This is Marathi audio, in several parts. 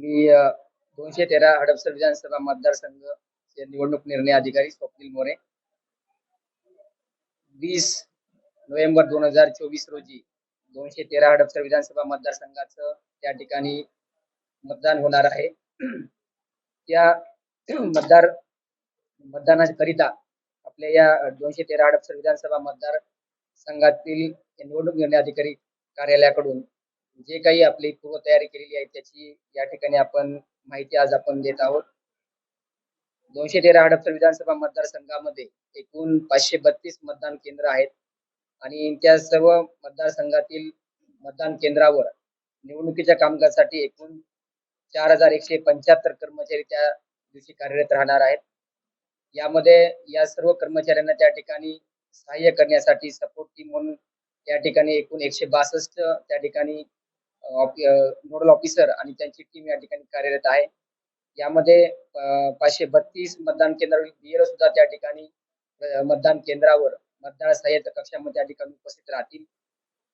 मी दोनशे तेरा हडपसर विधानसभा मतदारसंघ निवडणूक निर्णय अधिकारी स्वप्नील मोरे. वीस नोव्हेंबर दोन हजार चोवीस रोजी दोनशे तेरा हडपसर विधानसभा मतदारसंघाचं त्या ठिकाणी मतदान होणार आहे. त्या मतदार मतदानाकरिता आपल्या या दोनशे तेरा हडपसर विधानसभा मतदार संघातील निवडणूक निर्णय अधिकारी कार्यालयाकडून जे काही आपली पूर्व तयारी केलेली आहे त्याची या ठिकाणी आपण माहिती आज आपण देत आहोत. दोनशे तेरा हडपसर विधानसभा मतदारसंघामध्ये एकूण पाचशे बत्तीस मतदान केंद्र आहेत आणि त्या सर्व मतदारसंघातील मतदान केंद्रावर निवडणुकीच्या कामकाजासाठी एकूण चार हजार एकशे पंच्याहत्तर कर्मचारी त्या दिवशी कार्यरत राहणार आहेत. यामध्ये या सर्व कर्मचाऱ्यांना त्या ठिकाणी सहाय्य करण्यासाठी सपोर्ट टीम म्हणून त्या ठिकाणी एकूण एकशे बासष्ट त्या ठिकाणी नोडल ऑफिसर आणि त्यांची टीम या ठिकाणी कार्यरत आहे. यामध्ये पाचशे बत्तीस मतदान केंद्र सुद्धा त्या ठिकाणी मतदान केंद्रावर मतदान सहाय्यक कक्षामध्ये त्या ठिकाणी उपस्थित राहतील.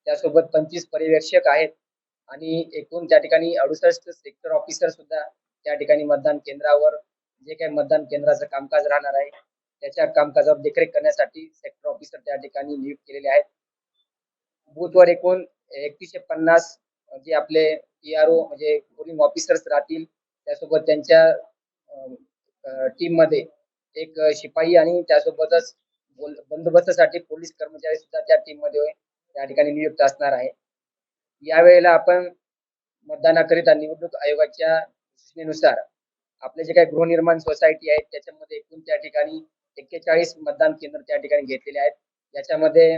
त्यासोबत पंचवीस पर्यवेक्षक आहेत आणि एकूण त्या ठिकाणी अडुसष्ट सेक्टर ऑफिसर सुद्धा त्या ठिकाणी मतदान केंद्रावर जे काही मतदान केंद्राचं कामकाज राहणार आहे त्याच्या कामकाजावर देखरेख करण्यासाठी सेक्टर ऑफिसर त्या ठिकाणी नियुक्त केलेले आहेत. बूथवर एकूण एकतीसशे पन्नास जे आपले पीआरओ म्हणजे पोलिंग ऑफिसर्स राहतील त्यासोबत त्यांच्या टीममध्ये एक शिपाई आणि त्यासोबतच बोल- बंदोबस्तासाठी पोलीस कर्मचारी सुद्धा त्या टीममध्ये त्या ठिकाणी नियुक्त असणार आहे. यावेळेला आपण मतदानाकरिता निवडणूक आयोगाच्या सूचनेनुसार आपले जे काही गृहनिर्माण सोसायटी आहेत त्याच्यामध्ये एकूण त्या ठिकाणी एक्केचाळीस मतदान केंद्र त्या ठिकाणी घेतलेले आहेत. याच्यामध्ये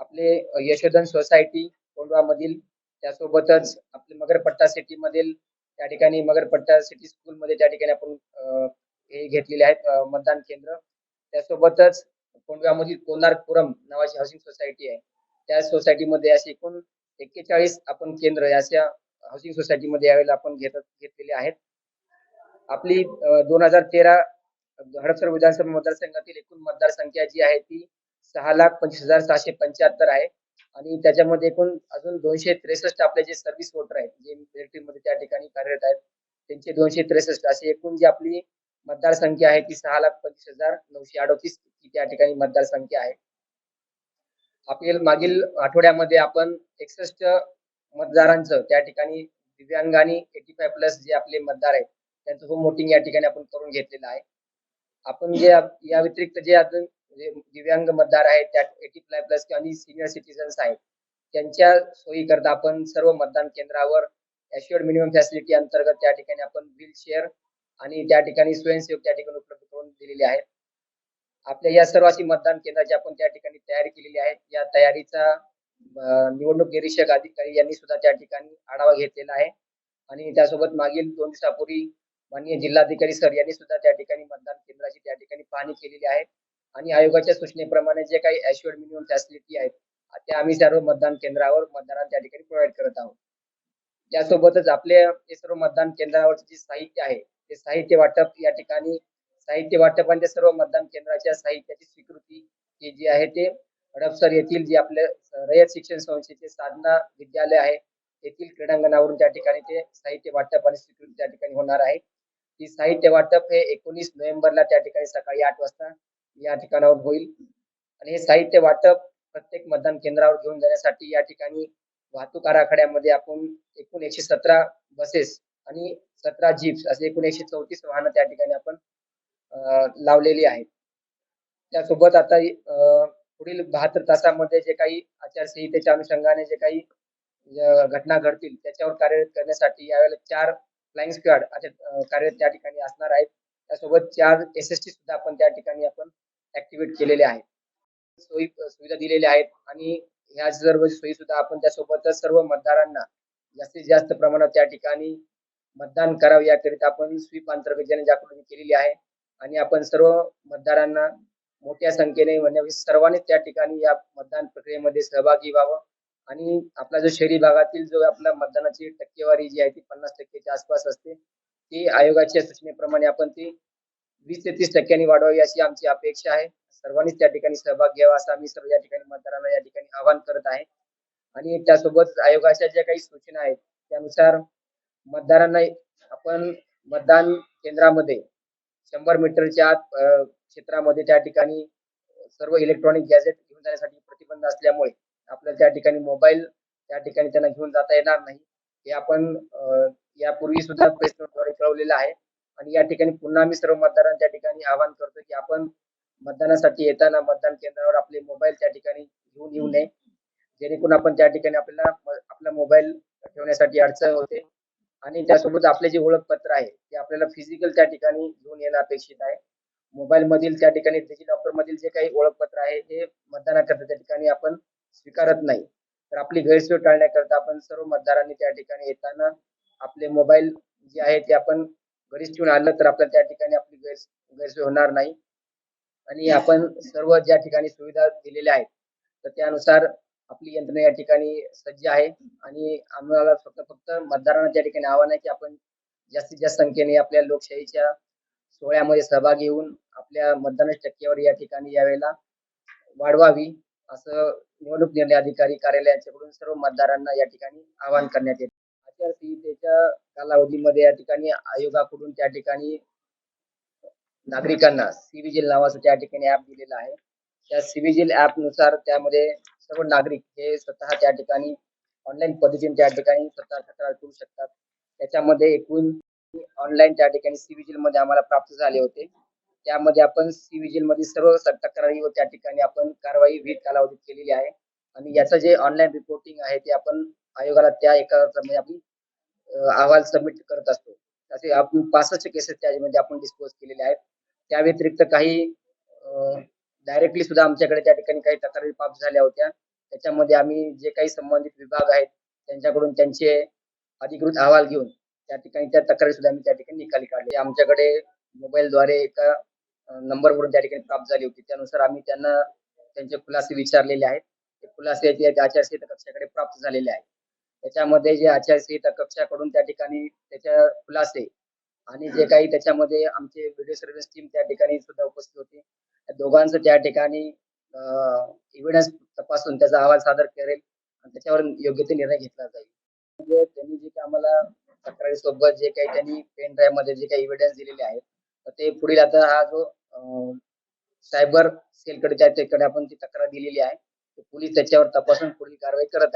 आपले यशोधन सोसायटी कोंडवामधील त्यासोबतच आपले मगरपट्टा सिटी मधील त्या ठिकाणी मगरपट्टा सिटी स्कूल मध्ये त्या ठिकाणी आपण हे घेतलेले आहेत मतदान केंद्र. त्यासोबतच कोंडव्यामधील कोनारपुरम नावाची हाऊसिंग सोसायटी आहे. त्या सोसायटीमध्ये असे एकूण एक्केचाळीस आपण केंद्र अशा हाऊसिंग सोसायटीमध्ये यावेळेला आपण घेत घेतलेले आहेत. आपली दोन हजार तेरा हडपसर विधानसभा मतदारसंघातील एकूण मतदारसंख्या जी आहे ती सहा लाख पंचवीस हजार सहाशे पंच्याहत्तर आहे. आणि त्याच्यामध्ये एकूण अजून दोनशे त्रेसष्ट आपले जे सर्व्हिस वोटर आहेत जे मध्ये त्या ठिकाणी कार्यरत आहेत त्यांचे दोनशे त्रेसष्ट अशी एकूण जी आपली मतदारसंख्या आहे ती सहा लाख पंचवीस हजार नऊशे अडोतीस त्या ठिकाणी मतदार संख्या आहे. आपल्या मागील आठवड्यामध्ये आपण एकसष्ट मतदारांचं त्या ठिकाणी दिव्यांग आणि एटी फाय प्लस जे आपले मतदार आहेत त्यांचं होम वोटिंग या ठिकाणी आपण करून घेतलेलं आहे. आपण जे या व्यतिरिक्त जे अजून जे दिव्यांग मतदार आहेत त्या एटी फाय प्लस आणि सिनियर सिटीजन्स आहेत त्यांच्या सोयीकरता आपण सर्व मतदान केंद्रावर ॲश्युअर्ड मिनिमम फॅसिलिटी अंतर्गत त्या ठिकाणी आपण व्हीलचेअर आणि त्या ठिकाणी स्वयंसेवक त्या ठिकाणी उपलब्ध करून दिलेले आहेत. आपल्या या सर्व अशी मतदान केंद्राची आपण त्या ठिकाणी तयारी केलेली आहे. या तयारीचा निवडणूक निरीक्षक अधिकारी यांनी सुद्धा त्या ठिकाणी आढावा घेतलेला आहे. आणि त्यासोबत मागील दोन दिवसापूर्वी माननीय जिल्हाधिकारी सर यांनी सुद्धा त्या ठिकाणी मतदान केंद्राची त्या ठिकाणी पाहणी केलेली आहे. आणि आयोगाच्या सूचनेप्रमाणे जे काही अश्युअर्ड मिनिमम फॅसिलिटी आहेत त्या आम्ही सर्व मतदान केंद्रावर मतदारांना त्या ठिकाणी प्रोव्हाइड करत आहोत. त्यासोबतच आपले हे सर्व मतदान केंद्रावरचे जे साहित्य आहे ते साहित्य वाटप या ठिकाणी साहित्य वाटप आणि सर्व मतदान केंद्राच्या साहित्याची स्वीकृती हे जी आहे ते हडपसर येथील जे आपले रयत शिक्षण संस्थेचे साधना विद्यालय आहे येथील क्रीडांगणावरून त्या ठिकाणी ते साहित्य वाटप आणि स्वीकृती त्या ठिकाणी होणार आहे. ती साहित्य वाटप हे एकोणीस नोव्हेंबरला त्या ठिकाणी सकाळी आठ वाजता या ठिकाणावर होईल. आणि हे साहित्य वाटप प्रत्येक मतदान केंद्रावर घेऊन जाण्यासाठी या ठिकाणी वाहतूक आराखड्यामध्ये आपण एकूण एकशे सतरा बसेस आणि सतरा जीप्स असे एकूण एकशे चौतीस वाहनं त्या ठिकाणी आपण लावलेली आहेत. त्यासोबत आता पुढील बहात्तर तासामध्ये जे काही आचारसंहितेच्या अनुषंगाने जे काही घटना घडतील त्याच्यावर कार्यरत करण्यासाठी यावेळेला चार फ्लाइंग स्क्वॉड कार्यरत त्या ठिकाणी असणार आहेत. त्यासोबत चार एस एस टी सुद्धा आपण त्या ठिकाणी आपण ऍक्टिव्हेट केलेले आहेत. सोयी सुविधा दिलेल्या आहेत आणि ह्या सर्व सोयी सुद्धा आपण त्यासोबतच सर्व मतदारांना जास्तीत जास्त प्रमाणात त्या ठिकाणी मतदान करावं याकरिता आपण स्वीप अंतर्गत जनजागृती केलेली आहे आणि आपण सर्व मतदारांना मोठ्या संख्येने म्हणजे सर्वांनी त्या ठिकाणी या मतदान प्रक्रियेमध्ये सहभागी व्हावं आणि आपला जो शहरी भागातील जो आपला मतदानाची टक्केवारी जी आहे ती पन्नास टक्केच्या आसपास असते ती आयोगाच्या सूचनेप्रमाणे आपण ती वीस ते तीस टक्क्यांनी वाढवावी अशी आमची अपेक्षा आहे. सर्वांनीच त्या ठिकाणी सहभाग घ्यावा असं आम्ही सर्व या ठिकाणी मतदारांना या ठिकाणी आवाहन करत आहे. आणि त्यासोबत आयोगाच्या ज्या काही सूचना आहेत त्यानुसार मतदारांना आपण मतदान केंद्रामध्ये शंभर मीटरच्या आत क्षेत्रामध्ये त्या ठिकाणी सर्व इलेक्ट्रॉनिक गॅजेट घेऊन जाण्यासाठी प्रतिबंध असल्यामुळे आपल्याला त्या ठिकाणी मोबाईल त्या ठिकाणी त्यांना घेऊन जाता येणार नाही. हे आपण यापूर्वी सुद्धा प्रेस नोटद्वारे कळवलेलं आहे. आणि या ठिकाणी पुन्हा आम्ही सर्व मतदारांना त्या ठिकाणी आवाहन करतो की आपण मतदानासाठी येताना मतदान केंद्रावर आपले मोबाईल त्या ठिकाणी घेऊन येऊ नये. जेणेकरून आपण त्या ठिकाणी आपल्याला आपला मोबाईल ठेवण्यासाठी अडचण होते. आणि त्यासोबत आपले जे ओळखपत्र आहे ते आपल्याला फिजिकल त्या ठिकाणी घेऊन येणं अपेक्षित आहे. मोबाईल मधील त्या ठिकाणी डिजिलॉकर मधील जे काही ओळखपत्र आहे ते मतदानाकरता त्या ठिकाणी आपण स्वीकारत नाही. तर आपली गैरसोय टाळण्याकरता आपण सर्व मतदारांनी त्या ठिकाणी येताना आपले मोबाईल जे आहे ते आपण घरीच ठेवून आणलं तर आपल्याला त्या ठिकाणी आपली गैर गैरसोय होणार नाही. आणि आपण सर्व ज्या ठिकाणी सुविधा दिलेल्या आहेत तर त्यानुसार आपली यंत्रणा या ठिकाणी सज्ज आहे. आणि आम्हाला फक्त फक्त मतदारांना त्या ठिकाणी आव्हान आहे की आपण जास्तीत जास्त संख्येने आपल्या लोकशाहीच्या सोहळ्यामध्ये सहभागी होऊन आपल्या मतदानाची टक्केवारी या ठिकाणी यावेळेला वाढवावी असं निवडणूक निर्णय अधिकारी कार्यालयाच्याकडून सर्व मतदारांना या ठिकाणी आवाहन करण्यात येते. आचारसंहितेच्या कालावधीमध्ये या ठिकाणी आयोगाकडून त्या ठिकाणी नागरिकांना सिव्हिजिल नावाचं त्या ठिकाणी ऍप दिलेलं आहे. त्या सिव्हिजिल ऍपनुसार त्यामध्ये सर्व नागरिक हे स्वतः त्या ठिकाणी ऑनलाईन पद्धतीने त्या ठिकाणी स्वतः तक्रार करू शकतात. त्याच्यामध्ये एकूण ऑनलाईन त्या ठिकाणी सिव्हिजिलमध्ये आम्हाला प्राप्त झाले होते. त्यामध्ये आपण सिव्हिजिलमध्ये सर्व तक्रारीवर तक्रारी व त्या ठिकाणी आपण कारवाई विविध कालावधीत केलेली आहे. आणि याचं जे ऑनलाईन रिपोर्टिंग आहे ते आपण आयोगाला त्या एका म्हणजे अहवाल सबमिट करत असतो. असे आपण पासष्ट केसेस त्यामध्ये आपण डिस्पोज केलेले आहेत. त्या व्यतिरिक्त काही डायरेक्टली सुद्धा आमच्याकडे त्या ठिकाणी काही तक्रारी प्राप्त झाल्या होत्या. त्याच्यामध्ये आम्ही जे काही संबंधित विभाग आहेत त्यांच्याकडून त्यांचे अधिकृत अहवाल घेऊन त्या ठिकाणी त्या तक्रारी सुद्धा आम्ही त्या ठिकाणी निकाली काढली. आमच्याकडे मोबाईलद्वारे एका नंबरवरून त्या ठिकाणी प्राप्त झाली होती. त्यानुसार आम्ही त्यांना त्यांचे खुलासे विचारलेले आहेत. ते खुलासे आचारसंहिता कक्षाकडे प्राप्त झालेले आहेत. त्याच्यामध्ये जे आचारसंहिता कक्षाकडून त्या ठिकाणी त्याच्या खुलासे आणि जे काही त्याच्यामध्ये आमचे व्हिडिओ सर्व्हिस टीम त्या ठिकाणी सुद्धा उपस्थित होती. त्या दोघांचं त्या ठिकाणी इव्हिडन्स तपासून त्याचा अहवाल सादर करेल आणि त्याच्यावर योग्य ते निर्णय घेतला जाईल. म्हणजे त्यांनी जे काही आम्हाला तक्रारी सोबत जे काही त्यांनी पेन ड्राईव्हमध्ये जे काही इव्हिडन्स दिलेले आहेत तर ते पुढील आता हा जो सायबर सेलकडे त्या त्याकडे आपण ती तक्रार दिलेली आहे पोलीस त्याच्यावर तपासून पुढील कारवाई करत आहेत.